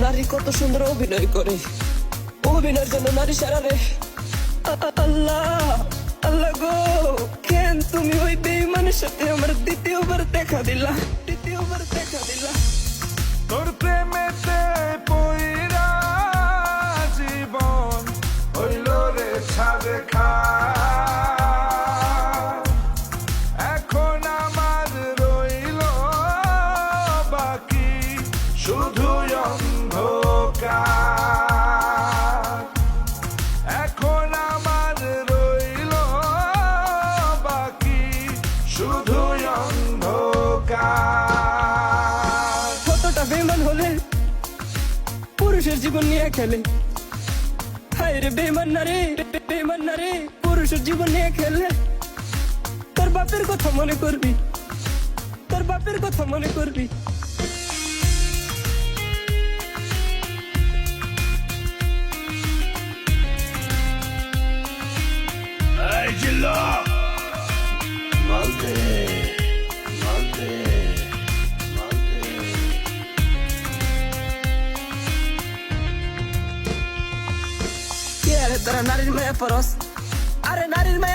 নারী কত সুন্দর অভিনয় করে। অভিনয়ের জন্য নারী সারা রে। আ- আল্লাহ আল্লাহ গো, কেন তুমি ওই বেইমানের সাথে আমার দ্বিতীয়বার দেখা দিলা? দ্বিতীয়বার দেখা দিলা। তোর প্রেমেতে শুধু এখন আমার রইল বাকি শুধু কতটা বেইমান হলে পুরুষের জীবন নিয়ে খেলে? হায় রে বেইমান না রে বে- বেইমান না পুরুষের জীবন নিয়ে খেললে তোর বাপের কথা মনে করবি, তোর বাপের কথা মনে করবি। Angela! Monday! Monday! Monday! Quiere tornar for us. Aren't el me